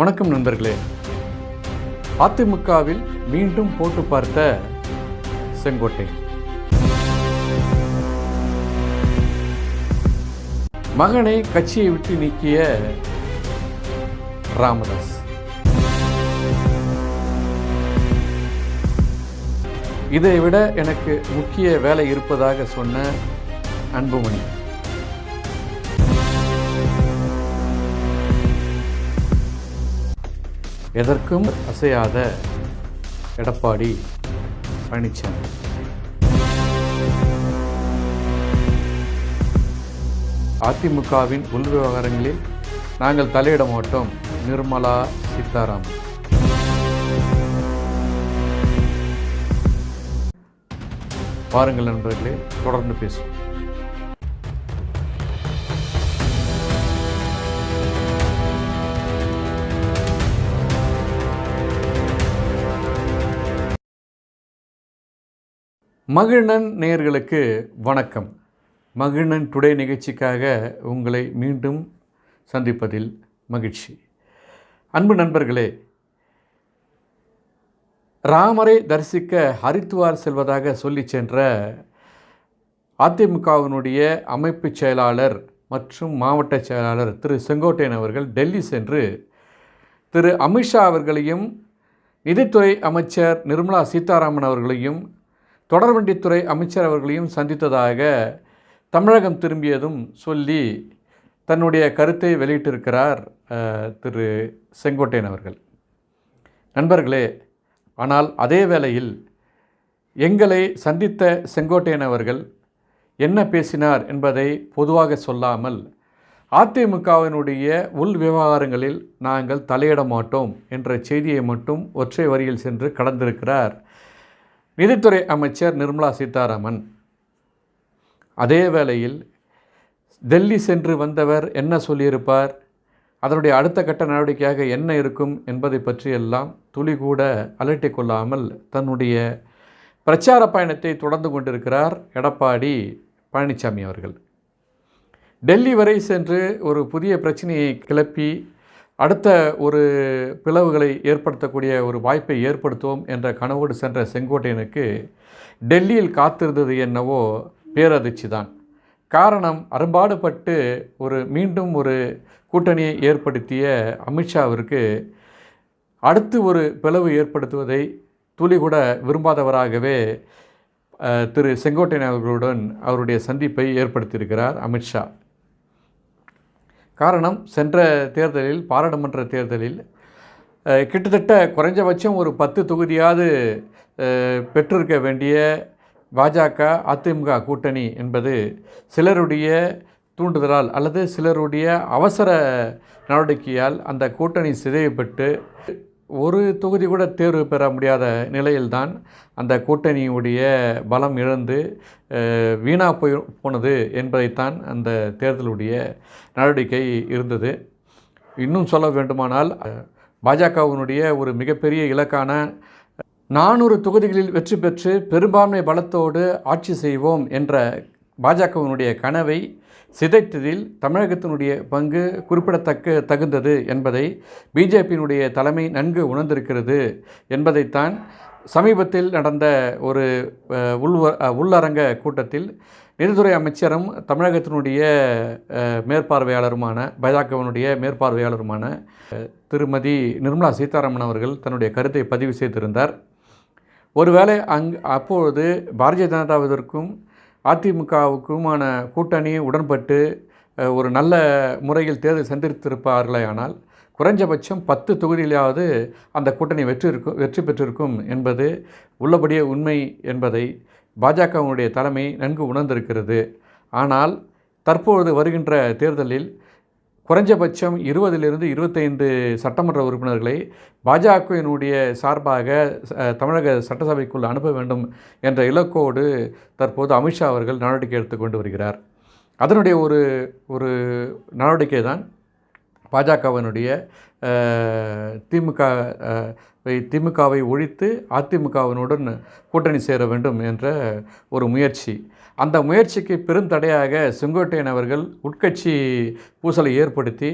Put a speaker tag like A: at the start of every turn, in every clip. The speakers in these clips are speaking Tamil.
A: வணக்கம் நண்பர்களே. அதிமுகவில் மீண்டும் போட்டு பார்த்த செங்கோட்டை. மகனை கட்சியை விட்டு நீக்கிய ராமதாஸ். இதை விட எனக்கு முக்கிய வேலை இருப்பதாக சொன்ன அன்புமணி. எதற்கும் அசையாத எடப்பாடி பழனிசாமி அதிமுகவின் உள் விவகாரங்களில் நாங்கள் தலையிட மாட்டோம். நிர்மலா சீதாராமன். பாருங்கள் நண்பர்களே தொடர்ந்து பேசுவோம். மகிழ்நன் நேயர்களுக்கு வணக்கம். மகிழ்நன் டுடே நிகழ்ச்சிக்காக உங்களை மீண்டும் சந்திப்பதில் மகிழ்ச்சி. அன்பு நண்பர்களே ராமரை தரிசிக்க ஹரித்துவார் செல்வதாக சொல்லி சென்ற அதிமுகவினுடைய அமைப்பு செயலாளர் மற்றும் மாவட்ட செயலாளர் திரு செங்கோட்டையன் அவர்கள் டெல்லி சென்று திரு அமித்ஷா அவர்களையும் நிதித்துறை அமைச்சர் நிர்மலா சீதாராமன் அவர்களையும் தொடர்வண்டித்துறை அமைச்சர் அவர்களையும் சந்தித்ததாக தமிழகம் திரும்பியதும் சொல்லி தன்னுடைய கருத்தை வெளியிட்டிருக்கிறார் திரு செங்கோட்டையன் அவர்கள். நண்பர்களே ஆனால் அதே வேளையில் எங்களை சந்தித்த செங்கோட்டையன் அவர்கள் என்ன பேசினார் என்பதை பொதுவாக சொல்லாமல் அதிமுகவினுடைய உள் விவகாரங்களில் நாங்கள் தலையிட மாட்டோம் என்ற செய்தியை மட்டும் ஒற்றை வரியில் சென்று கடந்திருக்கிறார் நிதித்துறை அமைச்சர் நிர்மலா சீதாராமன். அதே வேளையில் டெல்லி சென்று வந்தவர் என்ன சொல்லியிருப்பார்? அதனுடைய அடுத்த கட்ட நடவடிக்கையாக என்ன இருக்கும் என்பதை பற்றியெல்லாம் துளி கூட அலட்டிக் கொள்ளாமல் தன்னுடைய பிரச்சார பயணத்தை தொடர்ந்து கொண்டிருக்கிறார் எடப்பாடி பழனிசாமி அவர்கள். டெல்லி வரை சென்று ஒரு புதிய பிரச்சனையை கிளப்பி அடுத்த ஒரு பிளவுகளை ஏற்படுத்தக்கூடிய ஒரு வாய்ப்பை ஏற்படுத்துவோம் என்ற கனவோடு சென்ற செங்கோட்டையனுக்கு டெல்லியில் காத்திருந்தது என்னவோ பேரதிர்ச்சி தான் காரணம் அரும்பாடுபட்டு ஒரு மீண்டும் ஒரு கூட்டணியை ஏற்படுத்திய அமித்ஷாவிற்கு அடுத்து ஒரு பிளவு ஏற்படுத்துவதை துளி கூட விரும்பாதவராகவே திரு செங்கோட்டையன் அவர்களுடன் அவருடைய சந்திப்பை ஏற்படுத்தியிருக்கிறார் அமித்ஷா. காரணம் சென்ற தேர்தலில் பாராளுமன்ற தேர்தலில் கிட்டத்தட்ட குறைஞ்சபட்சம் ஒரு பத்து தொகுதியாவது பெற்றிருக்க வேண்டிய பாஜக அதிமுக கூட்டணி என்பது சிலருடைய தூண்டுதலால் அல்லது சிலருடைய அவசர நடவடிக்கையால் அந்த கூட்டணி சிதைவுபட்டு ஒரு தொகுதி கூட தேர்வு பெற முடியாத நிலையில்தான் அந்த கூட்டணியுடைய பலம் இழந்து வீணாக போய் போனது என்பதைத்தான் அந்த தேர்தலுடைய நடவடிக்கை இருந்தது. இன்னும் சொல்ல வேண்டுமானால் பாஜகவினுடைய ஒரு மிகப்பெரிய இலக்கான நானூறு தொகுதிகளில் வெற்றி பெற்று பெரும்பான்மை பலத்தோடு ஆட்சி செய்வோம் என்ற பாஜகவினுடைய கனவை சிதைத்ததில் தமிழகத்தினுடைய பங்கு குறிப்பிடத்தக்க தகுந்தது என்பதை பிஜேபியினுடைய தலைமை நன்கு உணர்ந்திருக்கிறது என்பதைத்தான் சமீபத்தில் நடந்த ஒரு உள்வ உள்ளரங்க கூட்டத்தில் நிதித்துறை அமைச்சரும் தமிழகத்தினுடைய மேற்பார்வையாளருமான பாஜகவினுடைய மேற்பார்வையாளருமான திருமதி நிர்மலா சீதாராமன் அவர்கள் தன்னுடைய கருத்தை பதிவு செய்திருந்தார். ஒருவேளை அங் அப்பொழுது பாரதிய ஜனதாவிற்கும் அதிமுகவுக்குமான கூட்டணி உடன்பட்டு ஒரு நல்ல முறையில் தேர்தல் சந்தித்திருப்பார்களேயானால் குறைஞ்சபட்சம் பத்து தொகுதியிலாவது அந்த கூட்டணி வெற்றி இருக்கும் வெற்றி பெற்றிருக்கும் என்பது உள்ளபடியே உண்மை என்பதை பாஜகவினுடைய தலைமை நன்கு உணர்ந்திருக்கிறது. ஆனால் தற்பொழுது வருகின்ற தேர்தலில் குறைஞ்சபட்சம் இருபதிலிருந்து இருபத்தைந்து சட்டமன்ற உறுப்பினர்களை பாஜகவினுடைய சார்பாக தமிழக சட்டசபைக்குள் அனுப்ப வேண்டும் என்ற இலக்கோடு தற்போது அமித்ஷா அவர்கள் நடவடிக்கை எடுத்துக்கொண்டு வருகிறார். அதனுடைய ஒரு ஒரு நடவடிக்கை தான் பாஜகவினுடைய திமுக திமுகவை ஒழித்து அதிமுகவினுடன் கூட்டணி சேர வேண்டும் என்ற ஒரு முயற்சி. அந்த முயற்சிக்கு பெருந்தடையாக செங்கோட்டையன் அவர்கள் உட்கட்சி பூசலை ஏற்படுத்தி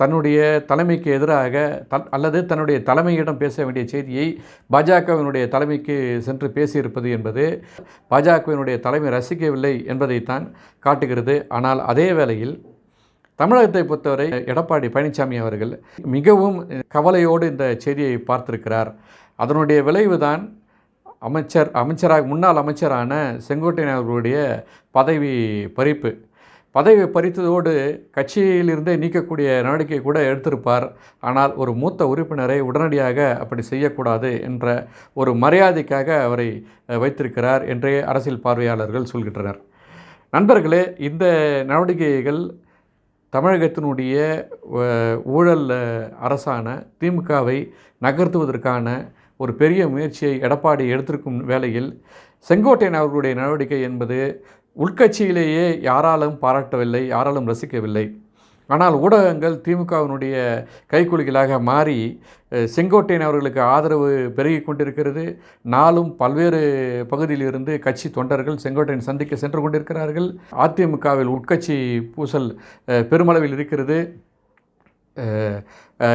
A: தன்னுடைய தலைமைக்கு எதிராக தன் அல்லது தன்னுடைய தலைமையிடம் பேச வேண்டிய செய்தியை பாஜகவினுடைய தலைமைக்கு சென்று பேசியிருப்பது என்பது பாஜகவினுடைய தலைமை ரசிக்கவில்லை என்பதைத்தான் காட்டுகிறது. ஆனால் அதே வேளையில் தமிழகத்தை பொறுத்தவரை எடப்பாடி பழனிசாமி அவர்கள் மிகவும் கவலையோடு இந்த செய்தியை பார்த்திருக்கிறார். அதனுடைய விளைவுதான் அமைச்சர் அமைச்சராக முன்னாள் அமைச்சரான செங்கோட்டையன் அவர்களுடைய பதவி பறிப்பு. பதவி பறித்ததோடு கட்சியிலிருந்தே நீக்கக்கூடிய நடவடிக்கை கூட எடுத்திருப்பார். ஆனால் ஒரு மூத்த உறுப்பினரை உடனடியாக அப்படி செய்யக்கூடாது என்ற ஒரு மரியாதைக்காக அவரை வைத்திருக்கிறார் என்றே அரசியல் பார்வையாளர்கள் சொல்கின்றனர். நண்பர்களே இந்த நடவடிக்கைகள் தமிழகத்தினுடைய ஊழல் அரசான திமுகவை நகர்த்துவதற்கான ஒரு பெரிய முயற்சியை எடப்பாடி எடுத்திருக்கும் வேளையில் செங்கோட்டையன் அவர்களுடைய நடவடிக்கை என்பது உள்கட்சியிலேயே யாராலும் பாராட்டவில்லை யாராலும் ரசிக்கவில்லை. ஆனால் ஊடகங்கள் திமுகவினுடைய கைக்குலிகளாக மாறி செங்கோட்டையன் அவர்களுக்கு ஆதரவு பெருகி கொண்டிருக்கிறது. நாளும் பல்வேறு பகுதியிலிருந்து கட்சி தொண்டர்கள் செங்கோட்டையன் சந்திக்க சென்று கொண்டிருக்கிறார்கள். அதிமுகவில் உட்கட்சி பூசல் பெருமளவில் இருக்கிறது.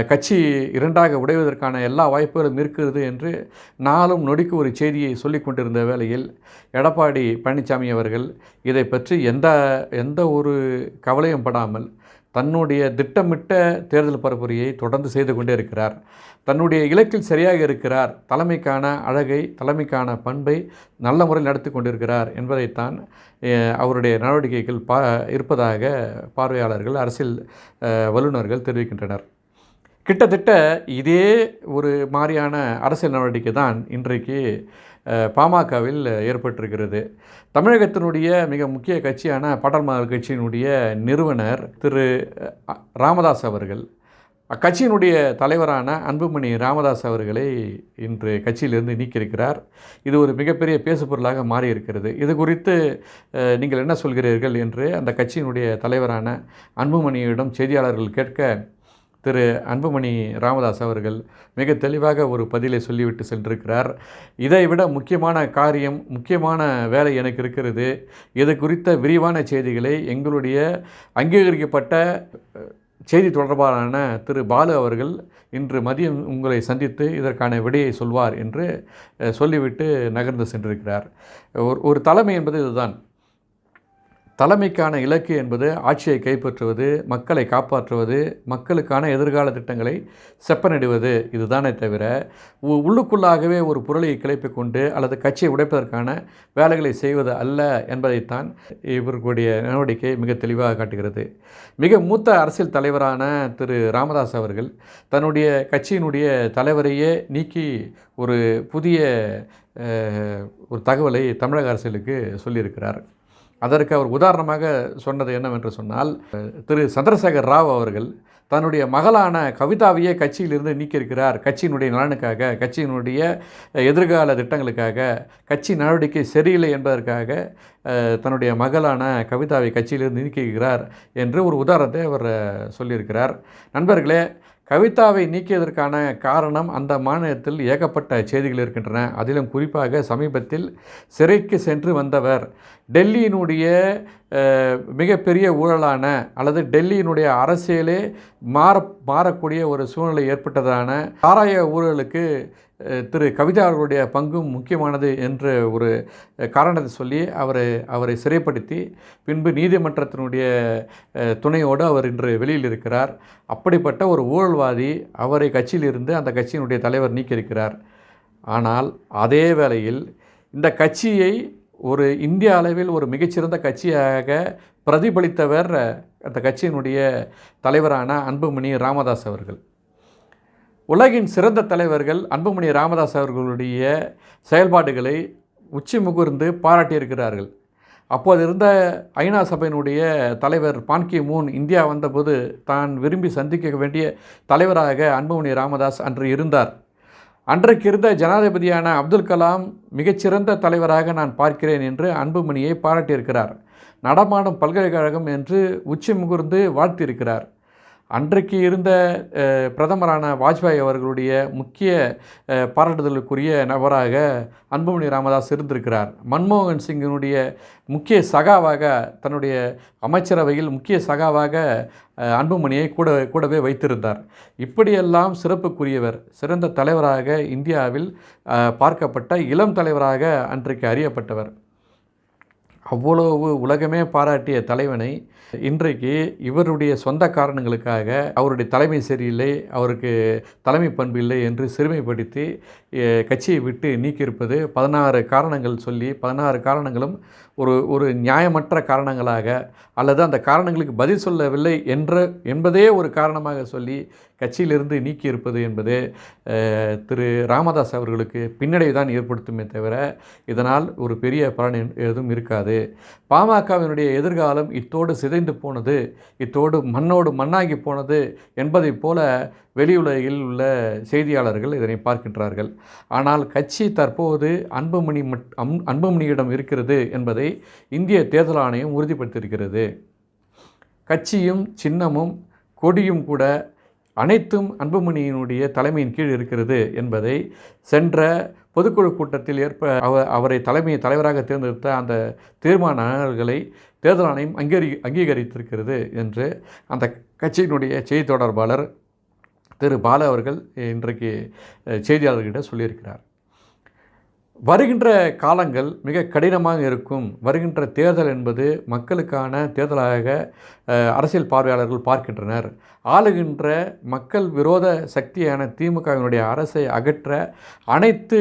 A: கட்சி இரண்டாக உடைவதற்கான எல்லா வாய்ப்புகளும் இருக்கிறது என்று நாளும் நொடிக்கு ஒரு செய்தியை சொல்லி கொண்டிருந்த வேளையில் எடப்பாடி பழனிசாமி அவர்கள் இதை பற்றி எந்த எந்த ஒரு கவலையும் படாமல் தன்னுடைய திட்டமிட்ட தேர்தல் பரப்புரையை தொடர்ந்து செய்து கொண்டே இருக்கிறார். தன்னுடைய இலக்கில் சரியாக இருக்கிறார். தலைமைக்கான அழகை தலைமைக்கான பண்பை நல்ல முறையில் நடத்தி கொண்டிருக்கிறார் என்பதைத்தான் அவருடைய நடவடிக்கைகள் பா இருப்பதாக பார்வையாளர்கள் அரசியல் வல்லுநர்கள் தெரிவிக்கின்றனர். கிட்டத்தட்ட இதே ஒரு மாதிரியான அரசியல் நடவடிக்கை தான் இன்றைக்கு பாமகவில் ஏற்பட்டிருக்கிறது. தமிழகத்தினுடைய மிக முக்கிய கட்சியான பாட்டாள் மக்கள் கட்சியினுடைய நிறுவனர் திரு ராமதாஸ் அவர்கள். அக்கட்சியினுடைய தலைவரான அன்புமணி ராமதாஸ் அவர்களை இன்று கட்சியிலிருந்து நீக்கியிருக்கிறார். இது ஒரு மிகப்பெரிய பேசுபொருளாக மாறியிருக்கிறது. இது குறித்து நீங்கள் என்ன சொல்கிறீர்கள் என்று அந்த கட்சியினுடைய தலைவரான அன்புமணியிடம் செய்தியாளர்கள் கேட்க திரு அன்புமணி ராமதாஸ் அவர்கள் மிக தெளிவாக ஒரு பதிலை சொல்லிவிட்டு சென்றிருக்கிறார். இதை விட முக்கியமான காரியம் முக்கியமான வேலை எனக்கு இருக்கிறது. இது குறித்த விரிவான செய்திகளை எங்களுடைய அங்கீகரிக்கப்பட்ட செய்தி தொடர்பாளரான திரு பாலு அவர்கள் இன்று மதியம் உங்களை சந்தித்து இதற்கான விடையை சொல்வார் என்று சொல்லிவிட்டு நகர்ந்து சென்றிருக்கிறார். ஒரு ஒரு தலைமை என்பது இதுதான். தலைமைக்கான இலக்கு என்பது ஆட்சியை கைப்பற்றுவது மக்களை காப்பாற்றுவது மக்களுக்கான எதிர்கால திட்டங்களை செப்பனிடுவது இதுதானே தவிர உ- உள்ளுக்குள்ளாகவே ஒரு புரளியை கிளப்பிக் கொண்டு அல்லது கட்சியை உடைப்பதற்கான வேலைகளை செய்வது அல்ல என்பதைத்தான் இவர்களுடைய நடவடிக்கை மிக தெளிவாக காட்டுகிறது. மிக மூத்த அரசியல் தலைவரான திரு ராமதாஸ் அவர்கள் தன்னுடைய கட்சியினுடைய தலைவரையே நீக்கி ஒரு புதிய ஒரு தகவலை தமிழக அரசியலுக்கு சொல்லியிருக்கிறார். அதற்கு அவர் உதாரணமாக சொன்னது என்னவென்று சொன்னால் திரு சந்திரசேகர் ராவ் அவர்கள் தன்னுடைய மகளான கவிதாவையே கட்சியிலிருந்து நீக்கியிருக்கிறார். கட்சியினுடைய நலனுக்காக கட்சியினுடைய எதிர்கால திட்டங்களுக்காக கட்சி நடவடிக்கை சரியில்லை என்பதற்காக தன்னுடைய மகளான கவிதாவை கட்சியிலிருந்து நீக்கியிருக்கிறார் என்று ஒரு உதாரணத்தை அவர் சொல்லியிருக்கிறார். நண்பர்களே கவிதாவை நீக்கியதற்கான காரணம் அந்த மாநிலத்தில் ஏகப்பட்ட செய்திகள் இருக்கின்றன. அதிலும் குறிப்பாக சமீபத்தில் சிறைக்கு சென்று வந்தவர். டெல்லியினுடைய மிகப்பெரிய ஊழலான அல்லது டெல்லியினுடைய அரசியலே மாற மாறக்கூடிய ஒரு சூழ்நிலை ஏற்பட்டதான சாராய ஊழலுக்கு திரு கவிதா அவர்களுடைய பங்கும் முக்கியமானது என்ற ஒரு காரணத்தை சொல்லி அவரை அவரை சிறைப்படுத்தி பின்பு நீதிமன்றத்தினுடைய துணையோடு அவர் இன்று வெளியில் இருக்கிறார். அப்படிப்பட்ட ஒரு ஊழல்வாதி அவரை கட்சியிலிருந்து அந்த கட்சியினுடைய தலைவர் நீக்கியிருக்கிறார். ஆனால் அதே வேளையில் இந்த கட்சியை ஒரு இந்திய அளவில் ஒரு மிகச்சிறந்த கட்சியாக பிரதிபலித்தவர் அந்த கட்சியினுடைய தலைவரான அன்புமணி ராமதாஸ் அவர்கள். உலகின் சிறந்த தலைவர்கள் அன்புமணி ராமதாஸ் அவர்களுடைய செயல்பாடுகளை உச்சி முகர்ந்து பாராட்டியிருக்கிறார்கள். அப்போது இருந்த ஐநா சபையினுடைய தலைவர் பான்கி மூன் இந்தியா வந்தபோது தான் விரும்பி சந்திக்க வேண்டிய தலைவராக அன்புமணி ராமதாஸ் அன்று இருந்தார். அன்றைக்கு இருந்த ஜனாதிபதியான அப்துல் கலாம் மிகச்சிறந்த தலைவராக நான் பார்க்கிறேன் என்று அன்புமணியை பாராட்டியிருக்கிறார். நடமாடும் பல்கலைக்கழகம் என்று உச்சி முகர்ந்து வாழ்த்தியிருக்கிறார். அன்றைக்கு இருந்த பிரதமரான வாஜ்பாய் அவர்களுடைய முக்கிய பாராட்டுதலுக்குரிய நபராக அன்புமணி ராமதாஸ் இருந்திருக்கிறார். மன்மோகன் சிங்கினுடைய முக்கிய சகாவாக தன்னுடைய அமைச்சரவையில் முக்கிய சகாவாக அன்புமணியை கூட கூடவே வைத்திருந்தார். இப்படியெல்லாம் சிறப்புக்குரியவர் சிறந்த தலைவராக இந்தியாவில் பார்க்கப்பட்ட இளம் தலைவராக அன்றைக்கு அறியப்பட்டவர். அவ்வளவு உலகமே பாராட்டிய தலைவனை இன்றைக்கு இவருடைய சொந்த காரணங்களுக்காக அவருடைய தலைமை சரியில்லை அவருக்கு தலைமை பண்பு இல்லை என்று சிறுமைப்படுத்தி கட்சியை விட்டு நீக்கியிருப்பது பதினாறு காரணங்கள் சொல்லி பதினாறு காரணங்களும் ஒரு ஒரு நியாயமற்ற காரணங்களாக அல்லது அந்த காரணங்களுக்கு பதில் சொல்லவில்லை என்ற என்பதே ஒரு காரணமாக சொல்லி கட்சியிலிருந்து நீக்கியிருப்பது என்பது திரு ராமதாஸ் அவர்களுக்கு பின்னடைவு தான் ஏற்படுத்துமே தவிர இதனால் ஒரு பெரிய பலன் எதுவும் இருக்காது. பாமகவினுடைய எதிர்காலம் இத்தோடு சிதைந்து போனது இத்தோடு மண்ணோடு மண்ணாகி போனது என்பதைப் போல வெளியுலகில் உள்ள செய்தியாளர்கள் இதனை பார்க்கின்றார்கள். ஆனால் கட்சி தற்போது அன்புமணி மட் அம்- அன்புமணியிடம் இருக்கிறது என்பதை இந்திய தேர்தல் ஆணையம் உறுதிப்படுத்தியிருக்கிறது. கட்சியும் சின்னமும் கொடியும் கூட அனைத்தும் அன்புமணியினுடைய தலைமையின் கீழ் இருக்கிறது என்பதை சென்ற பொதுக்குழு கூட்டத்தில் ஏற்ப அவ அவரை தலைமை தலைவராக தேர்ந்தெடுத்த அந்த தீர்மானங்களை தேர்தல் ஆணையம் அங்கீகரி அங்கீகரித்திருக்கிறது என்று அந்த கட்சியினுடைய செய்தி தொடர்பாளர் திரு பால அவர்கள் இன்றைக்கு செய்தியாளர்கிட்ட செய்தியாளர்களிடம் சொல்லியிருக்கிறார். வருகின்ற காலங்கள் மிக கடினமாக இருக்கும். வருகின்ற தேர்தல் என்பது மக்களுக்கான தேர்தலாக அரசியல் பார்வையாளர்கள் பார்க்கின்றனர். ஆளுகின்ற மக்கள் விரோத சக்தியான திமுகவினுடைய அரசை அகற்ற அனைத்து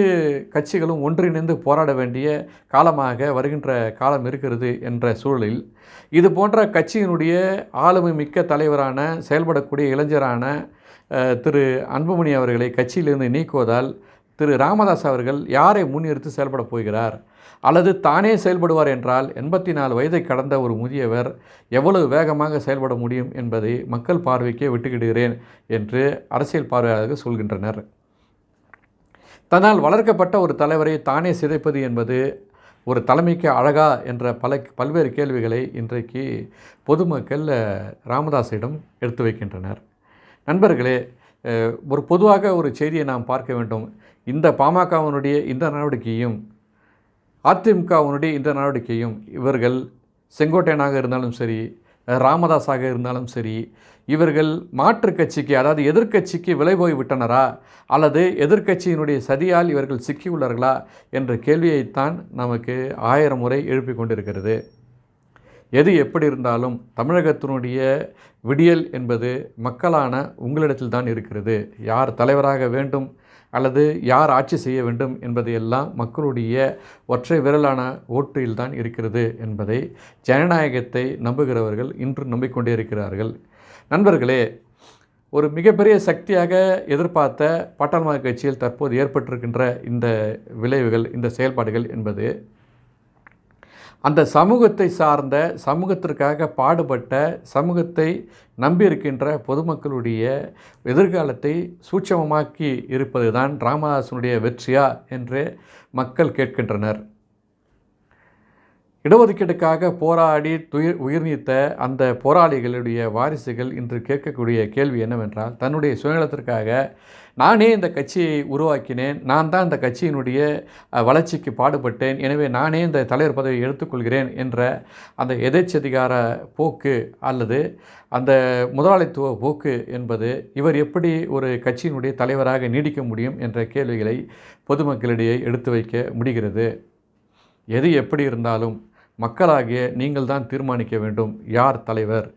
A: கட்சிகளும் ஒன்றிணைந்து போராட வேண்டிய காலமாக வருகின்ற காலம் இருக்கிறது என்ற சூழலில் இது போன்ற கட்சியினுடைய ஆளுமை மிக்க தலைவரான செயல்படக்கூடிய இளைஞரான திரு அன்புமணி அவர்களை கட்சியிலிருந்து நீக்குவதால் திரு ராமதாஸ் அவர்கள் யாரை முன்னிறுத்து செயல்பட போகிறார்? அல்லது தானே செயல்படுவார் என்றால் எண்பத்தி நாலு வயதை கடந்த ஒரு முதியவர் எவ்வளவு வேகமாக செயல்பட முடியும் என்பதை மக்கள் பார்வைக்கே விட்டுக்கிடுகிறேன் என்று அரசியல் பார்வையாளர்கள் சொல்கின்றனர். தன்னால் வளர்க்கப்பட்ட ஒரு தலைவரை தானே சிதைப்பது என்பது ஒரு தலைமைக்கு அழகா என்ற பல பல்வேறு கேள்விகளை இன்றைக்கு பொதுமக்கள் ராமதாஸிடம் எடுத்து வைக்கின்றனர். நண்பர்களே ஒரு பொதுவாக ஒரு செய்தியை நாம் பார்க்க வேண்டும். இந்த பாமகவினுடைய இந்த நடவடிக்கையும் அதிமுகவினுடைய இந்த நடவடிக்கையும் இவர்கள் செங்கோட்டையனாக இருந்தாலும் சரி ராமதாஸாக இருந்தாலும் சரி இவர்கள் மாற்றுக் கட்சிக்கு அதாவது எதிர்க்கட்சிக்கு விலை போய் விட்டனரா அல்லது எதிர்க்கட்சியினுடைய சதியால் இவர்கள் சிக்கியுள்ளார்களா என்ற கேள்வியைத்தான் நமக்கு ஆயிரம் முறை எழுப்பிக் கொண்டிருக்கிறது. எது எப்படி இருந்தாலும் தமிழகத்தினுடைய விடியல் என்பது மக்களான உங்களிடத்தில் தான் இருக்கிறது. யார் தலைவராக வேண்டும் அல்லது யார் ஆட்சி செய்ய வேண்டும் என்பதையெல்லாம் மக்களுடைய ஒற்றை விரலான ஓட்டில் தான் இருக்கிறது என்பதை ஜனநாயகத்தை நம்புகிறவர்கள் இன்று நம்பிக்கொண்டே இருக்கிறார்கள். நண்பர்களே ஒரு மிகப்பெரிய சக்தியாக எதிர்பார்த்த பாட்டாளமாக கட்சியில் தற்போது ஏற்பட்டிருக்கின்ற இந்த விளைவுகள் இந்த செயல்பாடுகள் என்பது அந்த சமூகத்தை சார்ந்த சமூகத்திற்காக பாடுபட்ட சமூகத்தை நம்பியிருக்கின்ற பொதுமக்களுடைய எதிர்காலத்தை சூட்சமமாக்கி இருப்பது தான் ராமதாசனுடைய வெற்றியா என்று மக்கள் கேட்கின்றனர். இடஒதுக்கீடுக்காக போராடி துயிர் உயிர் நீத்த அந்த போராளிகளுடைய வாரிசுகள் இன்று கேட்கக்கூடிய கேள்வி என்னவென்றால் தன்னுடைய சுயநலத்திற்காக நானே இந்த கட்சியை உருவாக்கினேன். நான் தான் இந்த கட்சியினுடைய வளர்ச்சிக்கு பாடுபட்டேன். எனவே நானே இந்த தலைவர் பதவியை எடுத்துக்கொள்கிறேன் என்ற அந்த எதேச்சதிகார போக்கு அல்லது அந்த முதலாளித்துவ போக்கு என்பது இவர் எப்படி ஒரு கட்சியினுடைய தலைவராக நீடிக்க முடியும் என்ற கேள்விகளை பொதுமக்களிடையே எடுத்து வைக்க முடிகிறது. எது எப்படி இருந்தாலும் மக்களாகிய நீங்கள் தான் தீர்மானிக்க வேண்டும். யார் தலைவர்?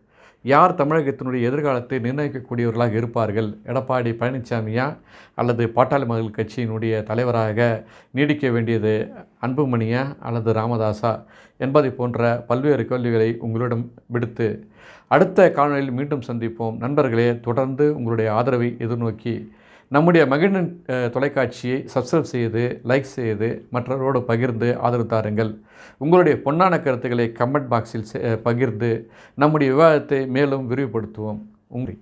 A: யார் தமிழகத்தினுடைய எதிர்காலத்தை நிர்ணயிக்கக்கூடியவர்களாக இருப்பார்கள்? எடப்பாடி பழனிசாமியா அல்லது பாட்டாளி மகள் கட்சியினுடைய தலைவராக நீடிக்க வேண்டியது அன்புமணியா அல்லது ராமதாசா என்பதை போன்ற பல்வேறு கேள்விகளை உங்களிடம் விடுத்து அடுத்த காணொலியில் மீண்டும் சந்திப்போம். நண்பர்களே தொடர்ந்து உங்களுடைய ஆதரவை எதிர்நோக்கி நம்முடைய மகிழன் தொலைக்காட்சியை சப்ஸ்கிரைப் செய்து லைக் செய்து மற்றவரோடு பகிர்ந்து ஆதரவு தாருங்கள். உங்களுடைய பொன்னான கருத்துக்களை கமெண்ட் பாக்ஸில் செ- பகிர்ந்து நம்முடைய விவாதத்தை மேலும் விரிவுபடுத்துவோம். உங்கள்